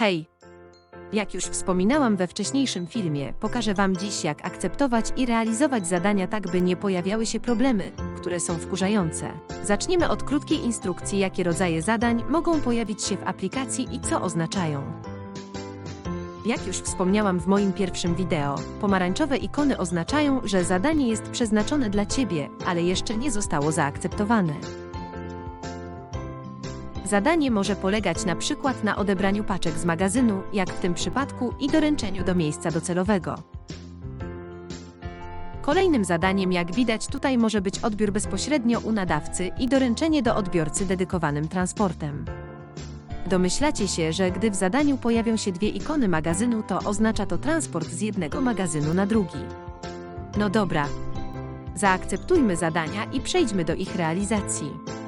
Hej! Jak już wspominałam we wcześniejszym filmie, pokażę Wam dziś jak akceptować i realizować zadania tak, by nie pojawiały się problemy, które są wkurzające. Zaczniemy od krótkiej instrukcji, jakie rodzaje zadań mogą pojawić się w aplikacji i co oznaczają. Jak już wspomniałam w moim pierwszym wideo, pomarańczowe ikony oznaczają, że zadanie jest przeznaczone dla Ciebie, ale jeszcze nie zostało zaakceptowane. Zadanie może polegać na przykład na odebraniu paczek z magazynu, jak w tym przypadku, i doręczeniu do miejsca docelowego. Kolejnym zadaniem, jak widać tutaj, może być odbiór bezpośrednio u nadawcy i doręczenie do odbiorcy dedykowanym transportem. Domyślacie się, że gdy w zadaniu pojawią się dwie ikony magazynu, to oznacza to transport z jednego magazynu na drugi. No dobra. Zaakceptujmy zadania i przejdźmy do ich realizacji.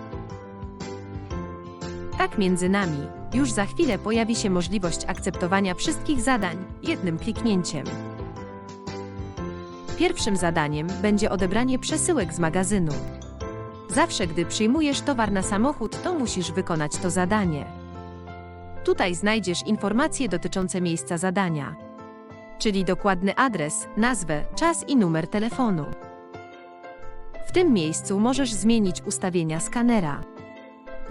Tak między nami, już za chwilę pojawi się możliwość akceptowania wszystkich zadań jednym kliknięciem. Pierwszym zadaniem będzie odebranie przesyłek z magazynu. Zawsze, gdy przyjmujesz towar na samochód, to musisz wykonać to zadanie. Tutaj znajdziesz informacje dotyczące miejsca zadania, czyli dokładny adres, nazwę, czas i numer telefonu. W tym miejscu możesz zmienić ustawienia skanera.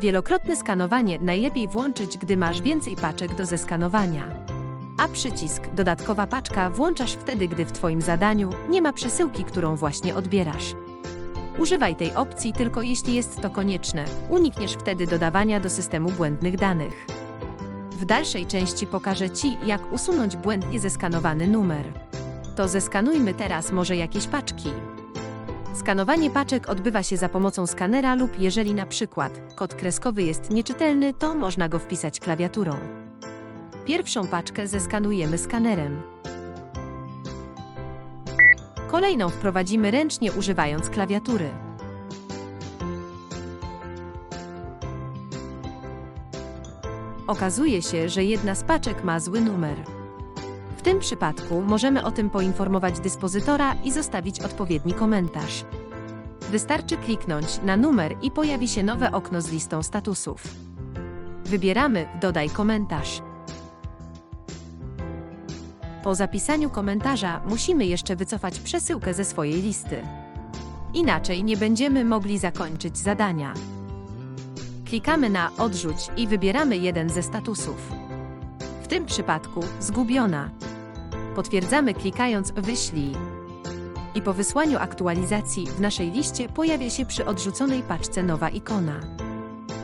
Wielokrotne skanowanie najlepiej włączyć, gdy masz więcej paczek do zeskanowania. A przycisk Dodatkowa paczka włączasz wtedy, gdy w Twoim zadaniu nie ma przesyłki, którą właśnie odbierasz. Używaj tej opcji tylko jeśli jest to konieczne. Unikniesz wtedy dodawania do systemu błędnych danych. W dalszej części pokażę Ci, jak usunąć błędnie zeskanowany numer. To zeskanujmy teraz może jakieś paczki. Skanowanie paczek odbywa się za pomocą skanera lub jeżeli na przykład kod kreskowy jest nieczytelny, to można go wpisać klawiaturą. Pierwszą paczkę zeskanujemy skanerem. Kolejną wprowadzimy ręcznie używając klawiatury. Okazuje się, że jedna z paczek ma zły numer. W tym przypadku możemy o tym poinformować dyspozytora i zostawić odpowiedni komentarz. Wystarczy kliknąć na numer i pojawi się nowe okno z listą statusów. Wybieramy Dodaj komentarz. Po zapisaniu komentarza musimy jeszcze wycofać przesyłkę ze swojej listy. Inaczej nie będziemy mogli zakończyć zadania. Klikamy na Odrzuć i wybieramy jeden ze statusów. Tym przypadku zgubiona. Potwierdzamy klikając Wyślij. I po wysłaniu aktualizacji w naszej liście pojawia się przy odrzuconej paczce nowa ikona.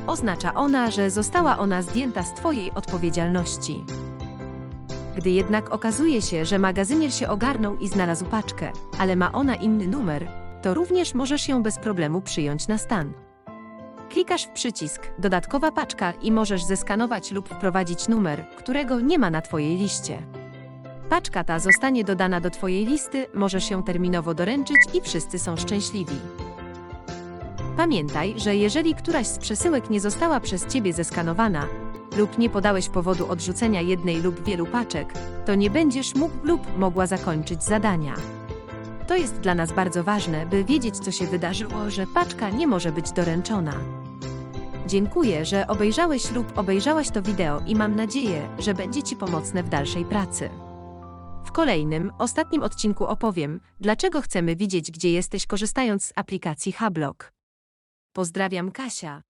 Oznacza ona, że została ona zdjęta z Twojej odpowiedzialności. Gdy jednak okazuje się, że magazynier się ogarnął i znalazł paczkę, ale ma ona inny numer, to również możesz ją bez problemu przyjąć na stan. Klikasz w przycisk Dodatkowa paczka i możesz zeskanować lub wprowadzić numer, którego nie ma na Twojej liście. Paczka ta zostanie dodana do Twojej listy, możesz ją terminowo doręczyć i wszyscy są szczęśliwi. Pamiętaj, że jeżeli któraś z przesyłek nie została przez Ciebie zeskanowana lub nie podałeś powodu odrzucenia jednej lub wielu paczek, to nie będziesz mógł lub mogła zakończyć zadania. To jest dla nas bardzo ważne, by wiedzieć, co się wydarzyło, że paczka nie może być doręczona. Dziękuję, że obejrzałeś lub obejrzałaś to wideo i mam nadzieję, że będzie Ci pomocne w dalszej pracy. W kolejnym, ostatnim odcinku opowiem, dlaczego chcemy widzieć, gdzie jesteś korzystając z aplikacji Hablock. Pozdrawiam Kasia.